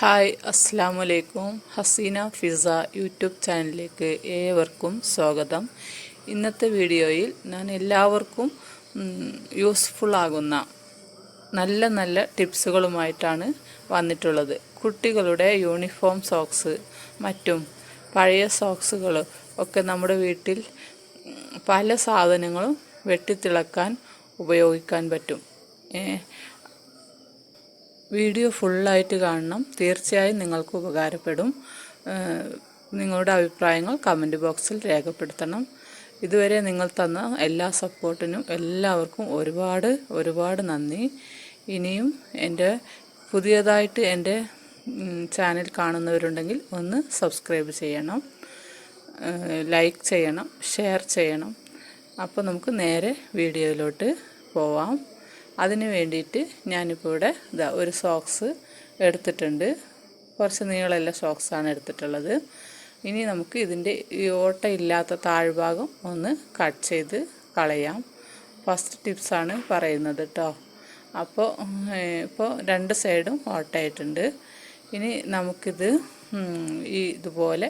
Hi അസ്സാം വലൈക്കും Hasina Fiza YouTube ചാനലിലേക്ക് ഏവർക്കും സ്വാഗതം. ഇന്നത്തെ വീഡിയോയിൽ ഞാൻ എല്ലാവർക്കും യൂസ്ഫുൾ ആകുന്ന നല്ല നല്ല ടിപ്സുകളുമായിട്ടാണ് വന്നിട്ടുള്ളത്. കുട്ടികളുടെ യൂണിഫോം സോക്സ് മറ്റും പഴയ സോക്സുകൾ ഒക്കെ നമ്മുടെ വീട്ടിൽ പല സാധനങ്ങളും വെട്ടിത്തിളക്കാൻ ഉപയോഗിക്കാൻ പറ്റും. വീഡിയോ ഫുള്ളായിട്ട് കാണണം. തീർച്ചയായും നിങ്ങൾക്ക് ഉപകാരപ്പെടും. നിങ്ങളുടെ അഭിപ്രായങ്ങൾ കമന്റ് ബോക്സിൽ രേഖപ്പെടുത്തണം. ഇതുവരെ നിങ്ങൾ തന്ന എല്ലാ സപ്പോർട്ടിനും എല്ലാവർക്കും ഒരുപാട് ഒരുപാട് നന്ദി. ഇനിയും എന്റെ പുതിയതായിട്ട് എന്റെ ചാനൽ കാണുന്നവരുണ്ടെങ്കിൽ ഒന്ന് സബ്സ്ക്രൈബ് ചെയ്യണം. ലൈക്ക് ചെയ്യണം ഷെയർ ചെയ്യണം. അപ്പോൾ നമുക്ക് നേരെ വീഡിയോയിലോട്ട് പോവാം. അതിന് വേണ്ടിയിട്ട് ഞാനിപ്പോൾ ഇവിടെ ഇതാ ഒരു സോക്സ് എടുത്തിട്ടുണ്ട്. കുറച്ച് നീളമുള്ള സോക്സാണ് എടുത്തിട്ടുള്ളത്. ഇനി നമുക്ക് ഇതിന്റെ ഈ ഓട്ടയില്ലാത്ത താഴ്ഭാഗം ഒന്ന് കട്ട് ചെയ്ത് കളയാം. ഫസ്റ്റ് ടിപ്സാണ് പറയുന്നത് കേട്ടോ അപ്പോൾ ഇപ്പോൾ രണ്ട് സൈഡും ഓട്ടയായിട്ടുണ്ട്. ഇനി നമുക്കിത് ഈ ഇതുപോലെ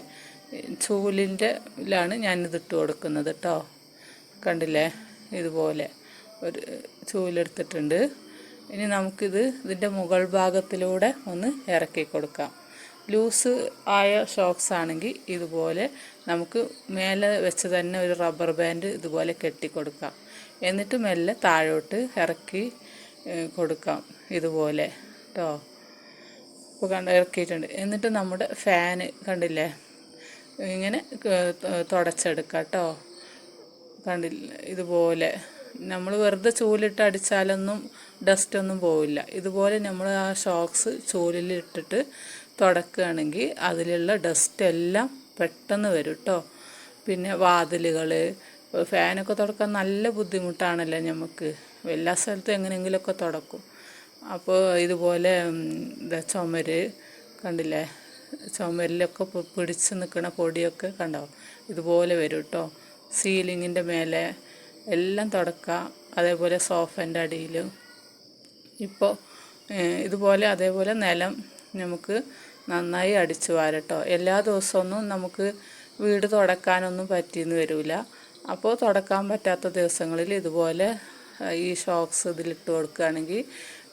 ചൂലിന്റെ ഇതിലാണ് ഞാനിതിട്ട് കൊടുക്കുന്നത് കേട്ടോ കണ്ടില്ലേ? ഇതുപോലെ. ഒരു ചൂലെടുത്തിട്ടുണ്ട്. ഇനി നമുക്കിത് ഇതിന്റെ മുകൾ ഭാഗത്തിലൂടെ ഒന്ന് ഇറക്കി കൊടുക്കാം. ലൂസ് ആയ ഷോക്സ് ആണെങ്കിൽ ഇതുപോലെ നമുക്ക് മേലെ വെച്ച് തന്നെ ഒരു റബ്ബർ ബാൻഡ് ഇതുപോലെ കെട്ടിക്കൊടുക്കാം എന്നിട്ട് മെല്ലെ താഴോട്ട് ഇറക്കി കൊടുക്കാം ഇതുപോലെ കേട്ടോ ഇപ്പോൾ കണ്ട് ഇറക്കിയിട്ടുണ്ട്. എന്നിട്ട് നമ്മുടെ ഫാന് കണ്ടില്ലേ? ഇങ്ങനെ തുടച്ചെടുക്കാം കേട്ടോ കണ്ടില്ല? ഇതുപോലെ. നമ്മൾ വെറുതെ ചൂലിട്ട് അടിച്ചാലൊന്നും ഡസ്റ്റ് ഒന്നും പോവില്ല. ഇതുപോലെ നമ്മൾ ആ ഷോക്സ് ചൂലിൽ ഇട്ടിട്ട് തുടക്കുകയാണെങ്കിൽ അതിലുള്ള ഡസ്റ്റ് എല്ലാം പെട്ടെന്ന് വരും കേട്ടോ പിന്നെ വാതിലുകൾ ഫാനൊക്കെ തുടക്കാൻ നല്ല ബുദ്ധിമുട്ടാണല്ലോ നമുക്ക് എല്ലാ സ്ഥലത്തും എങ്ങനെയെങ്കിലുമൊക്കെ തുടക്കും. അപ്പോൾ ഇതുപോലെ എന്താ ചുമര് കണ്ടില്ലേ? ചുമരിലൊക്കെ പിടിച്ച് നിൽക്കുന്ന പൊടിയൊക്കെ കണ്ടോ? ഇതുപോലെ വരും കേട്ടോ സീലിങ്ങിന്റെ മേലെ എല്ലാം തുടക്കാം അതേപോലെ സോഫന്റെ അടിയിൽ. ഇപ്പോൾ ഇതുപോലെ അതേപോലെ നിലം നമുക്ക് നന്നായി അടിച്ചു വാരട്ടോ. എല്ലാ ദിവസമൊന്നും നമുക്ക് വീട് തുടക്കാനൊന്നും പറ്റിയെന്ന് വരില്ല അപ്പോൾ തുടക്കാൻ പറ്റാത്ത ദിവസങ്ങളിൽ ഇതുപോലെ ഈ ഷോക്സ് ഇതിലിട്ട് കൊടുക്കുകയാണെങ്കിൽ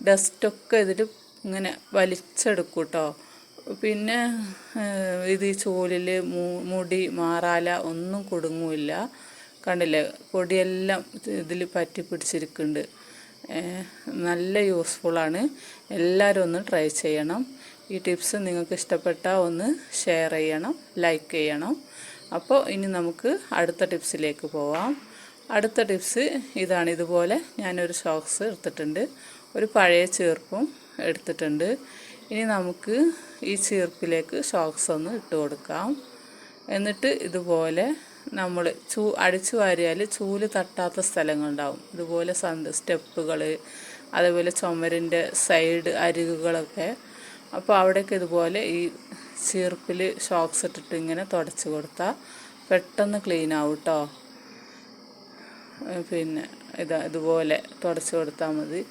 ഡസ്റ്റൊക്കെ ഇതിൽ ഇങ്ങനെ വലിച്ചെടുക്കും കേട്ടോ പിന്നെ ഇത് ഈ ചൂലിൽ മുടി മാറാല ഒന്നും കുടുങ്ങില്ല. കണ്ടില്ലേ? പൊടിയെല്ലാം ഇതിൽ പറ്റി പിടിച്ചിരിക്കുന്നുണ്ട്. നല്ല യൂസ്ഫുള്ളാണ് എല്ലാവരും ഒന്ന് ട്രൈ ചെയ്യണം. ഈ ടിപ്സ് നിങ്ങൾക്ക് ഇഷ്ടപ്പെട്ടാൽ ഒന്ന് ഷെയർ ചെയ്യണം ലൈക്ക് ചെയ്യണം. അപ്പോൾ ഇനി നമുക്ക് അടുത്ത ടിപ്സിലേക്ക് പോവാം. അടുത്ത ടിപ്സ് ഇതാണ് ഇതുപോലെ ഞാനൊരു സോക്സ് എടുത്തിട്ടുണ്ട്. ഒരു പഴയ ചീർപ്പും എടുത്തിട്ടുണ്ട്. ഇനി നമുക്ക് ഈ ചീർപ്പിലേക്ക് സോക്സ് ഒന്ന് ഇട്ട് കൊടുക്കാം. എന്നിട്ട് ഇതുപോലെ നമ്മൾ ചൂ അടിച്ചു വാരിയാൽ ചൂൽ തട്ടാത്ത സ്ഥലങ്ങളുണ്ടാവും. ഇതുപോലെ സന്ത് സ്റ്റെപ്പുകൾ അതേപോലെ ചുമരിന്റെ സൈഡ് അരികുകളൊക്കെ. അപ്പോൾ അവിടെയൊക്കെ ഇതുപോലെ ഈ ചീർപ്പിൽ ഷോക്സ് ഇട്ടിട്ട് ഇങ്ങനെ തുടച്ച് കൊടുത്താൽ പെട്ടെന്ന് ക്ലീൻ ആവും കേട്ടോ പിന്നെ ഇതാ ഇതുപോലെ തുടച്ച് കൊടുത്താൽ മതി.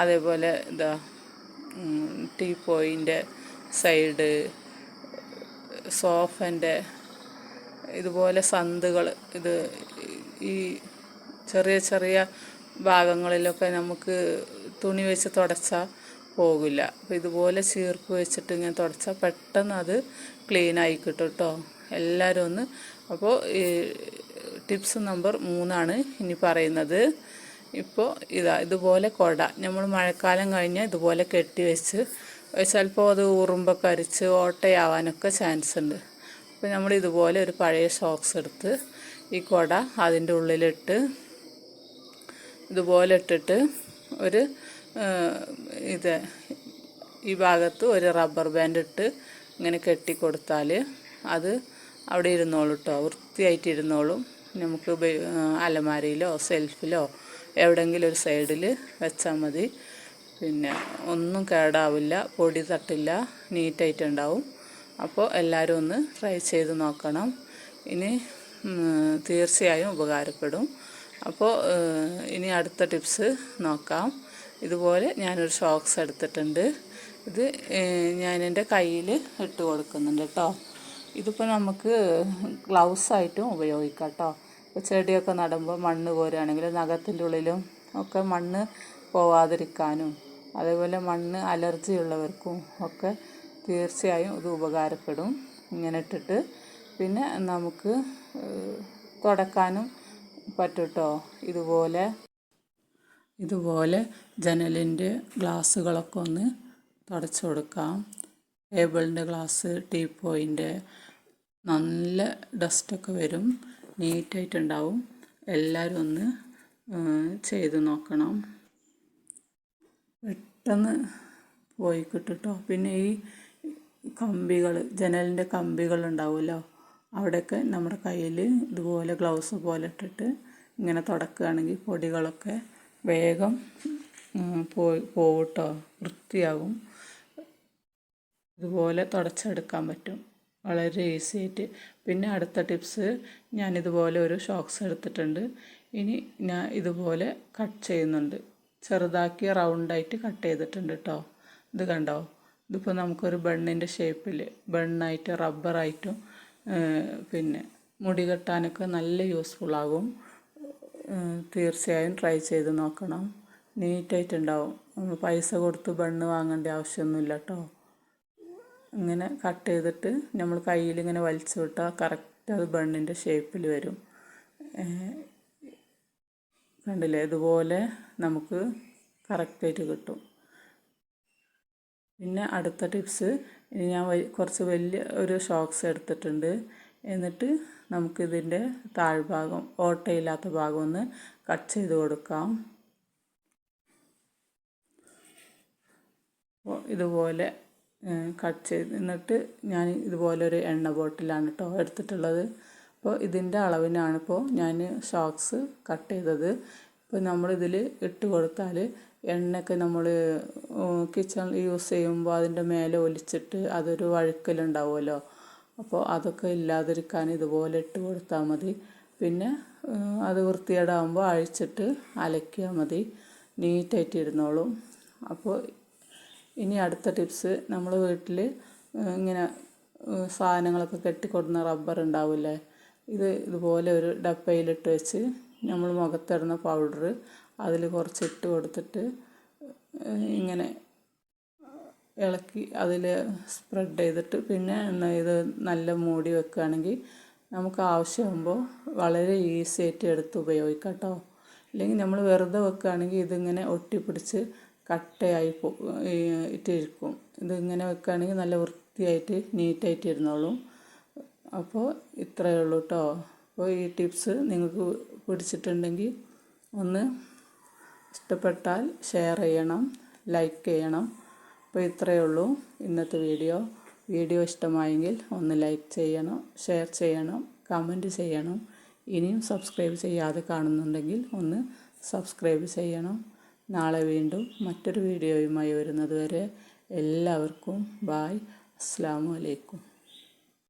അതേപോലെ ഇതാ ടീ പോയിന്റെ സൈഡ് സോഫന്റെ ഇതുപോലെ സന്തുകൾ ഇത് ഈ ചെറിയ ചെറിയ ഭാഗങ്ങളിലൊക്കെ നമുക്ക് തുണി വെച്ച് തുടച്ചാൽ പോകില്ല. അപ്പോൾ ഇതുപോലെ ചീർപ്പ് വെച്ചിട്ട് ഇങ്ങനെ തുടച്ചാൽ പെട്ടെന്ന് അത് ക്ലീൻ ആയി കിട്ടും കേട്ടോ എല്ലാവരും ഒന്ന് അപ്പോൾ ഈ ടിപ്സ് നമ്പർ മൂന്നാണ് ഇനി പറയുന്നത്. ഇപ്പോൾ ഇതാ ഇതുപോലെ കൊട. നമ്മൾ മഴക്കാലം കഴിഞ്ഞാൽ ഇതുപോലെ കെട്ടി വെച്ച് ചിലപ്പോൾ അത് ഉറുമ്പൊക്കെ അരിച്ച് ഓട്ടയാവാനൊക്കെ ചാൻസ് ഉണ്ട് അപ്പോൾ നമ്മൾ ഇതുപോലെ ഒരു പഴയ സോക്സ് എടുത്ത് ഈ കുട അതിന്റെ ഉള്ളിലിട്ട് ഇതുപോലെ ഇട്ടിട്ട് ഒരു ഇത് ഈ ഭാഗത്ത് ഒരു റബ്ബർ ബാൻഡ് ഇട്ട് ഇങ്ങനെ കെട്ടി കൊടുത്താൽ അത് അവിടെ ഇരുന്നോളൂ കേട്ടോ വൃത്തിയായിട്ട് ഇരുന്നോളും. നമുക്ക് അലമാരയിലോ സെൽഫിലോ എവിടെങ്കിലും ഒരു സൈഡിൽ വെച്ചാൽ മതി. പിന്നെ ഒന്നും കേടാവില്ല പൊടി തട്ടില്ല നീറ്റായിട്ടുണ്ടാവും അപ്പോൾ എല്ലാവരും ഒന്ന് ട്രൈ ചെയ്ത് നോക്കണം. ഇനി തീർച്ചയായും ഉപകാരപ്പെടും. അപ്പോൾ ഇനി അടുത്ത ടിപ്സ് നോക്കാം. ഇതുപോലെ ഞാനൊരു ഷോക്സ് എടുത്തിട്ടുണ്ട്. ഇത് ഞാൻ എന്റെ കയ്യിൽ ഇട്ട് കൊടുക്കുന്നുണ്ട് കേട്ടോ. ഇതിപ്പോൾ നമുക്ക് ഗ്ലൗസ് ആയിട്ടും ഉപയോഗിക്കാം കേട്ടോ. ഇപ്പോൾ ചെടിയൊക്കെ നടുമ്പോൾ മണ്ണ് കോരുകയാണെങ്കിൽ നഖത്തിന്റെ ഉള്ളിലും ഒക്കെ മണ്ണ് പോവാതിരിക്കാനും അതേപോലെ മണ്ണ് അലർജി ഉള്ളവർക്കും ഒക്കെ തീർച്ചയായും ഇത് ഉപകാരപ്പെടും. ഇങ്ങനെ ഇട്ടിട്ട് പിന്നെ നമുക്ക് തുടക്കാനും പറ്റും കേട്ടോ ഇതുപോലെ ഇതുപോലെ ജനലിന്റെ ഗ്ലാസ്സുകളൊക്കെ ഒന്ന് തുടച്ചു കൊടുക്കാം. ടേബിളിന്റെ ഗ്ലാസ് ടീപ്പോയിന്റെ നല്ല ഡസ്റ്റൊക്കെ വരും. നീറ്റായിട്ടുണ്ടാവും. എല്ലാവരും ഒന്ന് ചെയ്ത് നോക്കണം. പെട്ടെന്ന് പോയി കിട്ടുട്ടോ. പിന്നെ ഈ കമ്പികൾ ജനലിന്റെ കമ്പികൾ ഉണ്ടാവുമല്ലോ. അവിടെയൊക്കെ നമ്മുടെ കയ്യിൽ ഇതുപോലെ ഗ്ലൗസ് പോലെ ഇട്ടിട്ട് ഇങ്ങനെ തുടക്കുകയാണെങ്കിൽ പൊടികളൊക്കെ വേഗം പോയി പോവും വൃത്തിയാകും ഇതുപോലെ തുടച്ചെടുക്കാൻ പറ്റും. വളരെ ഈസി ആയിട്ട്. പിന്നെ അടുത്ത ടിപ്സ് ഞാൻ ഇതുപോലെ ഒരു ഷോക്സ് എടുത്തിട്ടുണ്ട്. ഇനി ഞാൻ ഇതുപോലെ കട്ട് ചെയ്യുന്നുണ്ട്. ചെറുതാക്കി റൗണ്ടായിട്ട് കട്ട് ചെയ്തിട്ടുണ്ട് കേട്ടോ. ഇത് കണ്ടോ? ഇതിപ്പോൾ നമുക്കൊരു ബണ്ണിന്റെ ഷേപ്പിൽ ബണ്ണായിട്ട് റബ്ബറായിട്ടും പിന്നെ മുടി കെട്ടാനൊക്കെ നല്ല യൂസ്ഫുൾ ആകും. തീർച്ചയായും ട്രൈ ചെയ്ത് നോക്കണം. നീറ്റായിട്ടുണ്ടാവും നമ്മൾ പൈസ കൊടുത്ത് ബണ്ണ് വാങ്ങേണ്ട ആവശ്യമൊന്നുമില്ല കേട്ടോ ഇങ്ങനെ കട്ട് ചെയ്തിട്ട് നമ്മൾ കയ്യിൽ ഇങ്ങനെ വലിച്ചു വിട്ടാൽ കറക്റ്റ് അത് ബണ്ണിന്റെ ഷേപ്പിൽ വരും. കണ്ടില്ലേ? ഇതുപോലെ നമുക്ക് കറക്റ്റായിട്ട് കിട്ടും. പിന്നെ അടുത്ത ടിപ്സ് ഞാൻ കുറച്ച് വലിയ ഒരു ഷോക്സ് എടുത്തിട്ടുണ്ട്. എന്നിട്ട് നമുക്കിതിന്റെ താഴ്ഭാഗം ഓട്ടയില്ലാത്ത ഭാഗം ഒന്ന് കട്ട് ചെയ്ത് കൊടുക്കാം. ഇതുപോലെ കട്ട് ചെയ്ത് എന്നിട്ട് ഞാൻ ഇതുപോലെ ഒരു എണ്ണ ബോട്ടിലാണ് കേട്ടോ എടുത്തിട്ടുള്ളത്. അപ്പോൾ ഇതിന്റെ അളവിനാണിപ്പോൾ ഞാൻ ഷോക്സ് കട്ട് ചെയ്തത്. ഇപ്പോൾ നമ്മളിതിൽ ഇട്ട് കൊടുത്താൽ എണ്ണയൊക്കെ നമ്മൾ കിച്ചൺ യൂസ് ചെയ്യുമ്പോൾ അതിന്റെ മേലെ ഒലിച്ചിട്ട് അതൊരു വഴുക്കലുണ്ടാവുമല്ലോ. അപ്പോൾ അതൊക്കെ ഇല്ലാതിരിക്കാൻ ഇതുപോലെ ഇട്ട് കൊടുത്താൽ മതി. പിന്നെ അത് വൃത്തികേടാകുമ്പോൾ അഴിച്ചിട്ട് അലക്കിയാൽ മതി. നീറ്റായിട്ട് ഇരുന്നോളും. അപ്പോൾ ഇനി അടുത്ത ടിപ്സ് നമ്മൾ വീട്ടിൽ ഇങ്ങനെ സാധനങ്ങളൊക്കെ കെട്ടിക്കൊടുന്ന റബ്ബർ ഉണ്ടാവില്ലേ? ഇത് ഇതുപോലെ ഒരു ഡപ്പയിലിട്ട് വെച്ച് നമ്മൾ മുഖത്തിടുന്ന പൗഡർ അതിൽ കുറച്ച് ഇട്ട് കൊടുത്തിട്ട് ഇങ്ങനെ ഇളക്കി അതിൽ സ്പ്രെഡ് ചെയ്തിട്ട് പിന്നെ ഇത് നല്ല മൂടി വെക്കുകയാണെങ്കിൽ നമുക്ക് ആവശ്യമാകുമ്പോൾ വളരെ ഈസി ആയിട്ട് എടുത്ത് ഉപയോഗിക്കാം കേട്ടോ അല്ലെങ്കിൽ നമ്മൾ വെറുതെ വെക്കുകയാണെങ്കിൽ ഇതിങ്ങനെ ഒട്ടിപ്പിടിച്ച് കട്ടയായി പോ ഇട്ടിരിക്കും. ഇതിങ്ങനെ വെക്കുകയാണെങ്കിൽ നല്ല വൃത്തിയായിട്ട് നീറ്റായിട്ട് ഇരുന്നോളും. അപ്പോൾ ഇത്രയേ ഉള്ളൂ കേട്ടോ അപ്പോൾ ഈ ടിപ്സ് നിങ്ങൾക്ക് പിടിച്ചിട്ടുണ്ടെങ്കിൽ ഒന്ന് ഇഷ്ടപ്പെട്ടാൽ ഷെയർ ചെയ്യണം ലൈക്ക് ചെയ്യണം. അപ്പോൾ ഇത്രയേ ഉള്ളൂ ഇന്നത്തെ വീഡിയോ വീഡിയോ ഇഷ്ടമായെങ്കിൽ ഒന്ന് ലൈക്ക് ചെയ്യണം ഷെയർ ചെയ്യണം കമന്റ് ചെയ്യണം. ഇനിയും സബ്സ്ക്രൈബ് ചെയ്യാതെ കാണുന്നുണ്ടെങ്കിൽ ഒന്ന് സബ്സ്ക്രൈബ് ചെയ്യണം. നാളെ വീണ്ടും മറ്റൊരു വീഡിയോയുമായി വരുന്നതുവരെ എല്ലാവർക്കും ബായ് അസ്സാം വലൈക്കും